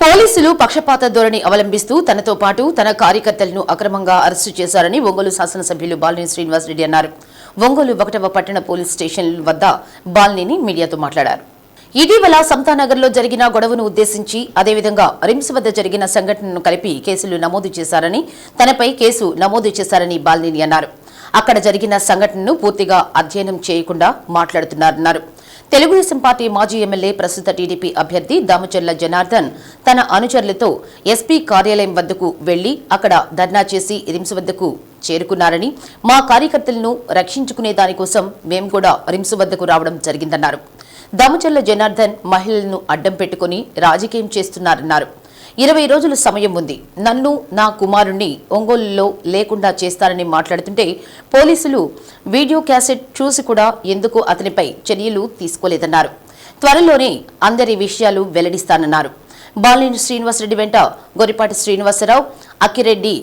పోలీసులు పక్షపాత ధోరణి అవలంబిస్తూ తనతో పాటు తన కార్యకర్తలను అక్రమంగా అరెస్టు చేశారని ఒంగోలు శాసనసభ్యులు బాలినేని శ్రీనివాసరెడ్డి అన్నారు. ఒంగోలు ఒకటవ పట్టణ పోలీస్ స్టేషన్ వద్ద బాలినేని మీడియాతో మాట్లాడారు. ఇటీవల సంతానగర్లో జరిగిన గొడవను ఉద్దేశించి అదేవిధంగా రిమ్స్ వద్ద జరిగిన సంఘటనను కలిపి కేసులు నమోదు చేశారని తనపై కేసు నమోదు చేశారని బాలినేని అన్నారు. అక్కడ జరిగిన సంఘటనను పూర్తిగా అధ్యయనం చేయకుండా మాట్లాడుతున్నారన్నారు. తెలుగుదేశం పార్టీ మాజీ ఎమ్మెల్యే ప్రస్తుత టీడీపీ అభ్యర్థి దామచర్ల జనార్దన్ తన అనుచరులతో ఎస్పీ కార్యాలయం వద్దకు వెళ్ళి అక్కడ ధర్నా చేసి రిమ్స్ వద్దకు చేరుకున్నారని మా కార్యకర్తలను రక్షించుకునే దానికోసం మేము కూడా రిమ్స్ వద్దకు రావడం జరిగిందన్నారు. దామచర్ల జనార్దన్ మహిళలను అడ్డం పెట్టుకుని రాజకీయం చేస్తున్నారన్నారు. ఇరవై రోజుల సమయం ఉంది. నన్ను నా కుమారుణ్ణి ఒంగోలులో లేకుండా చేస్తారని మాట్లాడుతుంటే పోలీసులు వీడియో క్యాసెట్ చూసి కూడా ఎందుకు అతనిపై చర్యలు తీసుకోలేదన్నారు. త్వరలోనే అందరి విషయాలు వెల్లడిస్తానన్నారు. బాలినేని శ్రీనివాసరెడ్డి వెంట గొరిపాటి శ్రీనివాసరావు అక్కిరెడ్డి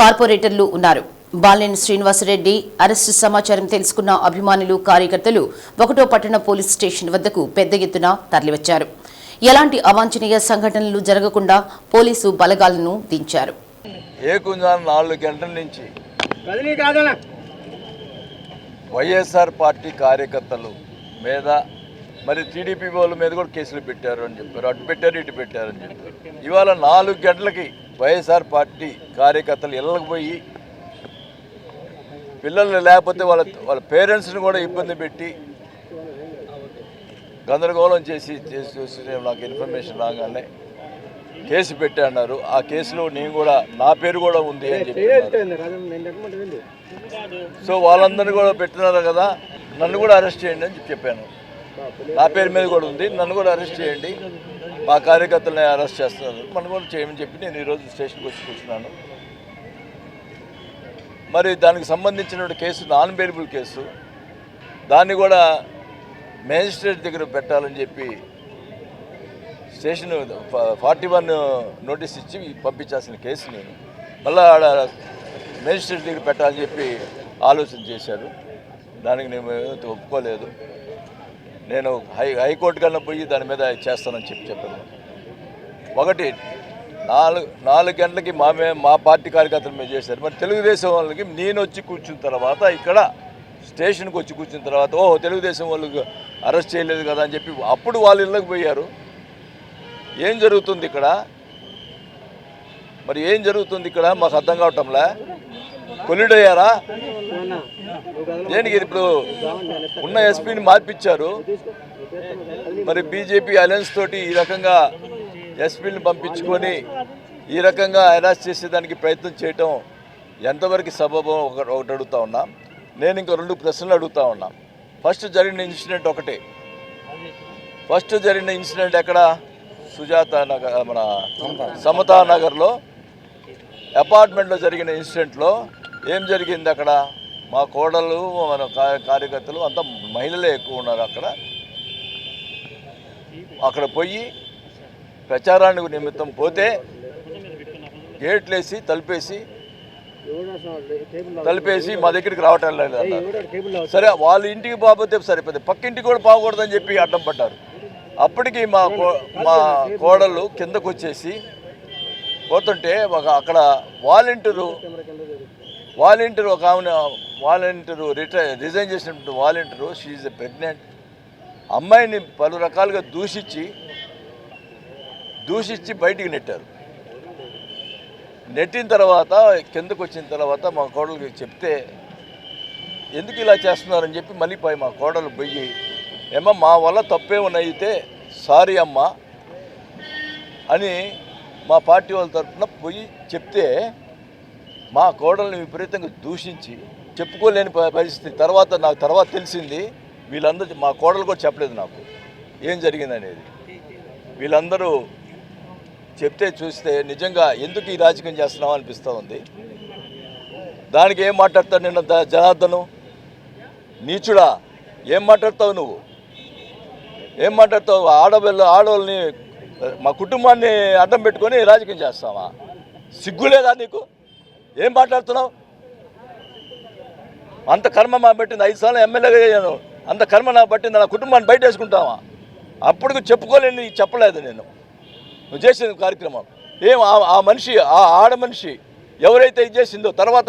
కార్పొరేటర్లు ఉన్నారు. బాలినేని శ్రీనివాసరెడ్డి అరెస్టు సమాచారం తెలుసుకున్న అభిమానులు కార్యకర్తలు ఒకటో పట్టణ పోలీస్ స్టేషన్ వద్దకు పెద్ద ఎత్తున తరలివచ్చారు. ఎలాంటి అవాంఛనీయ సంఘటనలు జరగకుండా పోలీసు బలగాలను దించారు. ఏకుంజాన్ నాలుగు గంటల నుంచి వైఎస్ఆర్ పార్టీ కార్యకర్తలు మీద మరి టీడీపీ వాళ్ళ మీద కూడా కేసులు పెట్టారు అని చెప్పారు. అటు పెట్టారు ఇటు పెట్టారు అని చెప్పారు. ఇవాళ నాలుగు గంటలకి వైఎస్ఆర్ పార్టీ కార్యకర్తలు ఇళ్ళకి పోయి పిల్లలు లేకపోతే వాళ్ళ వాళ్ళ పేరెంట్స్ని కూడా ఇబ్బంది పెట్టి గందరగోళం చేసి చేసి చూసి నాకు ఇన్ఫర్మేషన్ రాగానే కేసు పెట్టాన్నారు ఆ కేసులో నేను కూడా నా పేరు కూడా ఉంది అని చెప్పి సో వాళ్ళందరినీ కూడా పెట్టినారు కదా నన్ను కూడా అరెస్ట్ చేయండి అని చెప్పి చెప్పాను. నా పేరు మీద కూడా ఉంది నన్ను కూడా అరెస్ట్ చేయండి. మా కార్యకర్తలని అరెస్ట్ చేస్తున్నారు మనం కూడా చేయమని చెప్పి నేను ఈరోజు స్టేషన్కి వచ్చి కూర్చున్నాను. మరి దానికి సంబంధించిన కేసు నాన్ బెయిలబుల్ కేసు దాన్ని కూడా మేజిస్ట్రేట్ దగ్గర పెట్టాలని చెప్పి స్టేషన్ ఫార్టీ వన్ నోటీస్ ఇచ్చి పంపించాల్సిన కేసు నేను. మళ్ళీ ఆడ మేజిస్ట్రేట్ దగ్గర పెట్టాలని చెప్పి ఆలోచన చేశారు. దానికి నేను ఒప్పుకోలేదు. నేను హై హైకోర్టు కన్నా పోయి దాని మీద చేస్తానని చెప్పి చెప్పాను. ఒకటి నాలుగు నాలుగు గంటలకి మా మే మా పార్టీ కార్యకర్తలు మీద చేశారు. మరి తెలుగుదేశం వాళ్ళకి నేను వచ్చి కూర్చున్న తర్వాత ఇక్కడ స్టేషన్కి వచ్చి కూర్చున్న తర్వాత ఓహో తెలుగుదేశం వాళ్ళు అరెస్ట్ చేయలేదు కదా అని చెప్పి అప్పుడు వాళ్ళ ఇళ్ళకి పోయారు. ఏం జరుగుతుంది ఇక్కడ? మరి ఏం జరుగుతుంది ఇక్కడ? మాకు అర్థం కావటంలే? కొలిడయ్యారా దేనికి ఇప్పుడు ఉన్న ఎస్పీని మార్పిచ్చారు? మరి బీజేపీ అలయన్స్ తోటి ఈ రకంగా ఎస్పీని పంపించుకొని ఈ రకంగా అరెస్ట్ చేసేదానికి ప్రయత్నం చేయటం ఎంతవరకు సబబం ఒకటి అడుగుతా ఉన్నా. నేను ఇంకా రెండు ప్రశ్నలు అడుగుతా ఉన్నా. ఫస్ట్ జరిగిన ఇన్సిడెంట్ ఒకటే. ఫస్ట్ జరిగిన ఇన్సిడెంట్ ఎక్కడ? సుజాత నగర్ మన సమతా నగర్లో. అపార్ట్మెంట్లో జరిగిన ఇన్సిడెంట్లో ఏం జరిగింది అక్కడ? మా కోడలు మన కార్యకర్తలు అంతా మహిళలే ఎక్కువ ఉన్నారు అక్కడ. అక్కడ పోయి ప్రచారానికి నిమిత్తం పోతే గేట్లేసి తలుపేసి తలిపేసి మా దగ్గరికి రావటం లేదు సరే వాళ్ళ ఇంటికి బాగపోతే సరిపోతే పక్క పక్కింటికి కూడా బాగకూడదని చెప్పి అడ్డం పడ్డారు. అప్పటికి మా కో మా కోడలు కిందకు వచ్చేసి పోతుంటే ఒక అక్కడ వాలంటీరు వాలంటీర్ ఒక ఆమె వాలంటీరు రిటైర్ రిజైన్ చేసినటువంటి వాలంటీరు షీఈ్ ఎ ప్రెగ్నెంట్ అమ్మాయిని పలు రకాలుగా దూషించి దూషించి బయటికి నెట్టారు. నెట్టిన తర్వాత కిందకు వచ్చిన తర్వాత మా కోడలికి చెప్తే ఎందుకు ఇలా చేస్తున్నారని చెప్పి మళ్ళీ పోయి మా కోడలు పోయి ఏమో మా వల్ల తప్పేమనైతే అయితే సారీ అమ్మా అని మా పార్టీ వాళ్ళ తరఫున పోయి చెప్తే మా కోడల్ని విపరీతంగా దూషించి చెప్పుకోలేని ప- పరిస్థితి. తర్వాత నాకు తర్వాత తెలిసింది వీళ్ళందరూ మా కోడలు కూడా చెప్పలేదు నాకు. ఏం జరిగిందనేది. వీళ్ళందరూ చెప్తే చూస్తే నిజంగా ఎందుకు ఈ రాజకీయం చేస్తున్నావు అనిపిస్తూ ఉంది. దానికి ఏం మాట్లాడతావు నిన్న జనార్దను? నీచుడా ఏం మాట్లాడతావు నువ్వు? ఏం మాట్లాడతావు? ఆడవాళ్ళు ఆడవాళ్ళని మా కుటుంబాన్ని అడ్డం పెట్టుకొని రాజకీయం చేస్తావా? సిగ్గులేదా నీకు? ఏం మాట్లాడుతున్నావు? అంత కర్మ మా పెట్టింది. ఐదు సార్లు ఎమ్మెల్యేగా అయ్యాను. అంత కర్మ నా పట్టింది. నా కుటుంబాన్ని బయట వేసుకుంటావా అప్పటికి చెప్పుకోలేని చెప్పలేదు నేను. నువ్వు చేసిన కార్యక్రమం. ఏం ఆ- మనిషి ఆ ఆడ మనిషి ఎవరైతే ఇది చేసిందో తర్వాత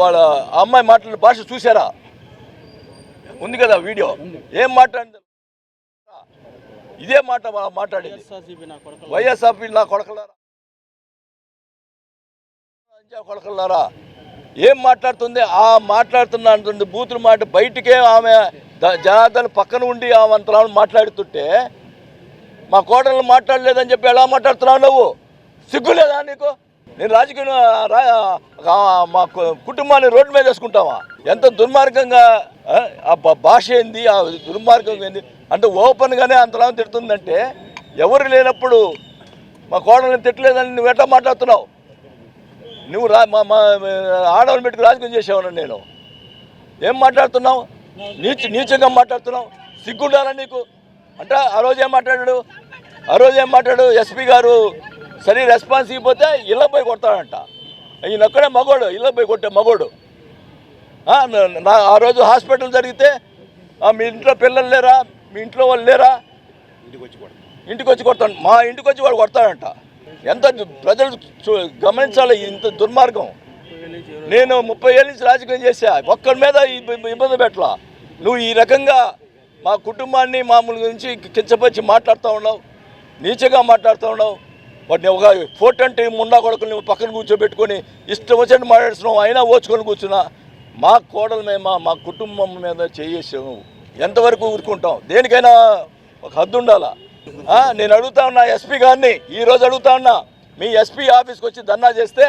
వాళ్ళ అమ్మాయి మాట్లాడిన భాష చూసారా ఉంది కదా వీడియో? ఏం మాట్లాడింది? ఇదే మాట మాట్లాడింది. వైఎస్ఆర్పీ నా కొడకలారా? కొడకలారా? ఏం మాట్లాడుతుంది? ఆ మాట్లాడుతున్న బూతులు మాట బయటికే ఆమె జనార్దన్ పక్కన ఉండి ఆమె అంతలా మాట్లాడుతుంటే మా కోడలు మాట్లాడలేదని చెప్పి ఎలా మాట్లాడుతున్నావు నువ్వు? సిగ్గు లేదా నీకు? నేను రాజకీయ రా- మా కు- కుటుంబాన్ని రోడ్డు మీద వేసుకుంటావా? ఎంత దుర్మార్గంగా ఆ, భా- భాష ఏంది? ఆ దుర్మార్గం ఏంది? అంటే ఓపెన్గానే అంతలా తిడుతుందంటే ఎవరు లేనప్పుడు మా కోడల్ని తిట్టలేదని నువ్వు ఎట్లా మాట్లాడుతున్నావు? నువ్వు రా మా మా ఆడవాళ్ళని పెట్టుకు రాజకీయం చేసేవాను నేను. ఏం మాట్లాడుతున్నావు? నీచ నీచంగా మాట్లాడుతున్నావు? సిగ్గుండాలా నీకు? అంటే ఆ రోజు ఏం మాట్లాడాడు? ఆ రోజు ఏం మాట్లాడు ఎస్పీ గారు సరే రెస్పాన్స్ ఇవ్వకపోతే ఇళ్ళ పోయి కొడతాడంట. ఈయన ఒక్కడే మగోడు ఇళ్ళ పోయి కొట్టే మగోడు. ఆ, నా- ఆ రోజు హాస్పిటల్ జరిగితే మీ ఇంట్లో పిల్లలు లేరా? మీ ఇంట్లో వాళ్ళు లేరా? ఇంటికి వచ్చి కొడతాడు. మా ఇంటికి వచ్చి వాడు కొడతాడంట. ఎంత ప్రజలు గమనించాలి ఇంత దుర్మార్గం. నేను ముప్పై ఏళ్ళ నుంచి రాజకీయం చేశా. ఒక్కరి మీద ఇబ్బ- ఇబ్బంది పెట్టలా. నువ్వు ఈ రకంగా మా కుటుంబాన్ని మామూలు గురించి కించపరిచి మాట్లాడుతూ ఉన్నావు. నీచగా మాట్లాడుతూ ఉన్నావు. వాటిని ఒక ఫోర్ట్ అంటే ముండా కొడుకుని నువ్వు పక్కన కూర్చోబెట్టుకొని ఇష్టం వచ్చినట్టు మాట్లాడుతున్నావు అయినా ఓచుకొని కూర్చున్నా. మా కోడల మీద మా కుటుంబం మీద చేయేసావు. ఎంతవరకు ఊరుకుంటాం? దేనికైనా ఒక హద్దు ఉండాలా? నేను అడుగుతా ఉన్నా ఎస్పీ గారిని ఈరోజు అడుగుతా ఉన్నా. మీ ఎస్పీ ఆఫీస్కి వచ్చి ధర్నా చేస్తే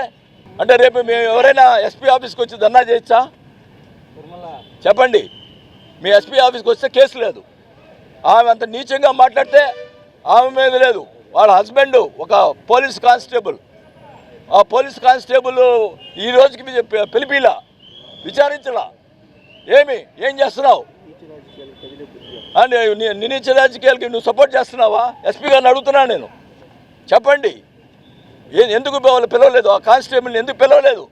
అంటే రేపు మేము ఎవరైనా ఎస్పీ ఆఫీస్కి వచ్చి ధర్నా చేయొచ్చా చెప్పండి. మీ ఎస్పీ ఆఫీస్కి వస్తే కేసు లేదు. ఆమె అంత నీచంగా మాట్లాడితే ఆమె మీద లేదు. వాళ్ళ హస్బెండ్ ఒక పోలీస్ కానిస్టేబుల్. ఆ పోలీస్ కానిస్టేబుల్ ఈ రోజుకి పిలిపిలా విచారించలా. ఏమి? ఏం చేస్తున్నావు? ఆ, నీ- రాజకీయాలకి నువ్వు సపోర్ట్ చేస్తున్నావా? ఎస్పీ గారిని అడుగుతున్నా నేను. చెప్పండి. ఎందుకు వాళ్ళు పిలవలేదు? ఆ కానిస్టేబుల్ని ఎందుకు పిలవలేదు?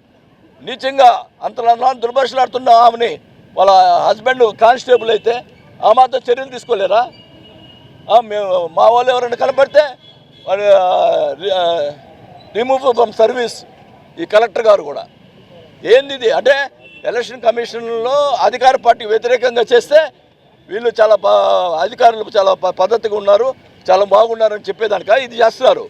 నీచంగా అంత దుర్భాషలాడుతున్న ఆమెని వాళ్ళ హస్బెండ్ కానిస్టేబుల్ అయితే ఆ మాత్రం చర్యలు తీసుకోలేరా? మేము మా వాళ్ళు ఎవరైనా కనపడితే వాడు రిమూవ్ ఫ్రమ్ సర్వీస్ ఈ కలెక్టర్ గారు కూడా. ఏంది ఇది? అంటే ఎలక్షన్ కమిషన్లో అధికార పార్టీ వ్యతిరేకంగా చేస్తే వీళ్ళు చాలా బా అధికారులు చాలా పద్ధతిగా ఉన్నారు చాలా బాగున్నారని చెప్పేదానిక? ఇది చేస్తున్నారు.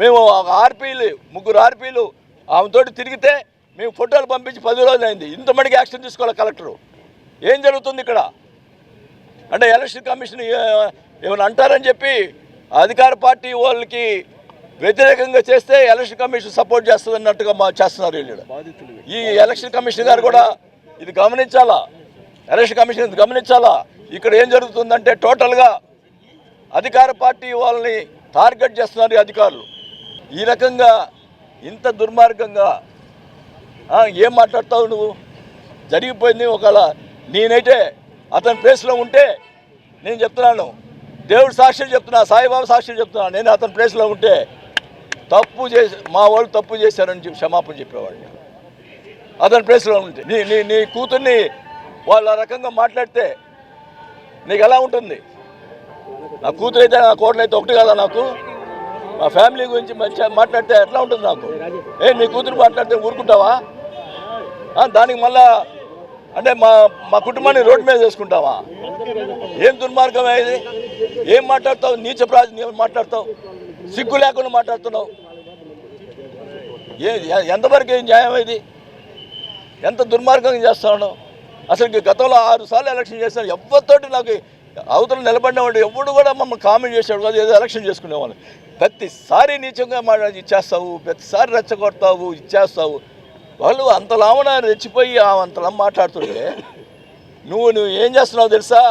మేము ఆర్పీలు ముగ్గురు ఆర్పీలు ఆమెతోటి తిరిగితే మేము ఫోటోలు పంపించి పది రోజులు అయింది ఇంత మటుకు యాక్షన్ తీసుకోవాలి కలెక్టరు. ఏం జరుగుతుంది ఇక్కడ? అంటే ఎలక్షన్ కమిషన్ ఏమైనా అంటారని చెప్పి అధికార పార్టీ వాళ్ళకి వ్యతిరేకంగా చేస్తే ఎలక్షన్ కమిషన్ సపోర్ట్ చేస్తుంది అన్నట్టుగా మా చేస్తున్నారు వీళ్ళు. ఈ ఎలక్షన్ కమిషన్ గారు కూడా ఇది గమనించాలా? ఎలక్షన్ కమిషన్ ఇది గమనించాలా? ఇక్కడ ఏం జరుగుతుందంటే టోటల్గా అధికార పార్టీ వాళ్ళని టార్గెట్ చేస్తున్నారు ఈ అధికారులు. ఈ రకంగా ఇంత దుర్మార్గంగా ఏం మాట్లాడతావు నువ్వు? జరిగిపోయింది ఒకవేళ నేనైతే అతని ప్లేస్లో ఉంటే నేను చెప్తున్నాను. దేవుడు సాక్షి చెప్తున్నా సాయిబాబా సాక్షి చెప్తున్నా. నేను అతని ప్లేస్లో ఉంటే తప్పు చేసి మా వాళ్ళు తప్పు చేశారని చెప్పి క్షమాపణ చెప్పేవాడిని అతని ప్లేస్లో ఉంటే. నీ నీ నీ కూతుర్ని వాళ్ళ రకంగా మాట్లాడితే నీకు ఎలా ఉంటుంది? నా కూతురు అయితే నా కోడలు అయితే ఒకటి కదా నాకు? మా ఫ్యామిలీ గురించి మంచిగా మాట్లాడితే ఎట్లా ఉంటుంది నాకు? ఏ నీ కూతురు మాట్లాడితే ఊరుకుంటావా? దానికి మళ్ళా అంటే మా మా కుటుంబాన్ని రోడ్డు మీద చేసుకుంటావా? ఏం దుర్మార్గం అయ్యేది ఏం మాట్లాడతావు? నీచ ప్రాజ మాట్లాడతావు? సిగ్గు లేకుండా మాట్లాడుతున్నావు? ఏ ఎంతవరకు ఏం న్యాయం ఇది? ఎంత దుర్మార్గంగా చేస్తాను అసలు గతంలో ఆరు సార్లు ఎలక్షన్ చేస్తాను ఎవరితోటి నాకు అవతల నిలబడినవాడు ఎవడు కూడా మమ్మల్ని కామెంట్ చేసాడు కాదు. ఏదో ఎలక్షన్ చేసుకునేవాళ్ళు. ప్రతిసారి నీచంగా మాట్లా ఇచ్చేస్తావు. ప్రతిసారి రెచ్చగొడతావు ఇచ్చేస్తావు. వాళ్ళు అంతలామన రెచ్చిపోయి అంతలా మాట్లాడుతుంటే నువ్వు నువ్వు ఏం చేస్తున్నావు తెలుసా?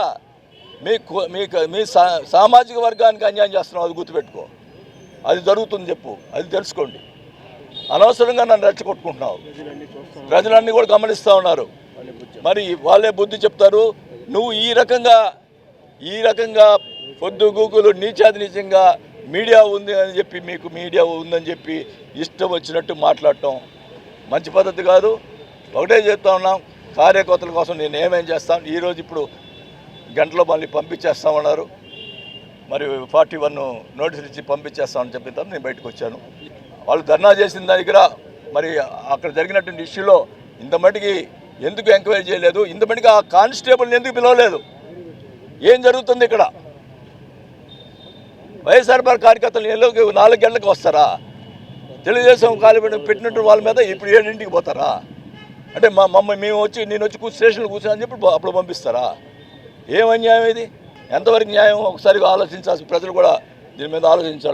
మీ మీకు మీ సా సామాజిక వర్గానికి అన్యాయం చేస్తున్నావు అది గుర్తుపెట్టుకో. అది జరుగుతుంది చెప్పు అది తెలుసుకోండి. అనవసరంగా నన్ను రెచ్చగొట్టుకుంటున్నావు. ప్రజలన్నీ కూడా గమనిస్తూ ఉన్నారు. మరి వాళ్ళే బుద్ధి చెప్తారు నువ్వు ఈ రకంగా ఈ రకంగా పొద్దు గూగులు నీచాది నిజంగా మీడియా ఉంది అని చెప్పి మీకు మీడియా ఉందని చెప్పి ఇష్టం వచ్చినట్టు మాట్లాడటం మంచి పద్ధతి కాదు. ఒకటే చెప్తా ఉన్నాం కార్యకర్తల కోసం నేను ఏమేం చేస్తాను ఈరోజు ఇప్పుడు గంటలో మళ్ళీ పంపించేస్తామన్నారు. మరి ఫార్టీ వన్ నోటీసులు ఇచ్చి పంపించేస్తామని చెప్పిన తర్వాత నేను బయటకు వచ్చాను. వాళ్ళు ధర్నా చేసిన దగ్గర మరి అక్కడ జరిగినటువంటి ఇష్యూలో ఇంత మటుకి ఎందుకు ఎంక్వైరీ చేయలేదు ఇంత మటుకి ఆ కానిస్టేబుల్ని ఎందుకు పిలవలేదు? ఏం జరుగుతుంది ఇక్కడ? వైఎస్ఆర్ పార్టీ కార్యకర్తలు ఎందుకు నాలుగు గంటలకు వస్తారా? తెలుగుదేశం కాలు పెట్టినట్టు వాళ్ళ మీద ఇప్పుడు ఏడింటికి పోతారా? అంటే మా మమ్మల్ని మేము వచ్చి నేను వచ్చి కూర్చు స్టేషన్లో కూర్చొని అని చెప్పి అప్పుడు పంపిస్తారా? ఏం అన్యాయం ఇది? ఎంతవరకు న్యాయం? ఒకసారి ఆలోచించాల్సి ప్రజలు కూడా దీని మీద ఆలోచించాలి.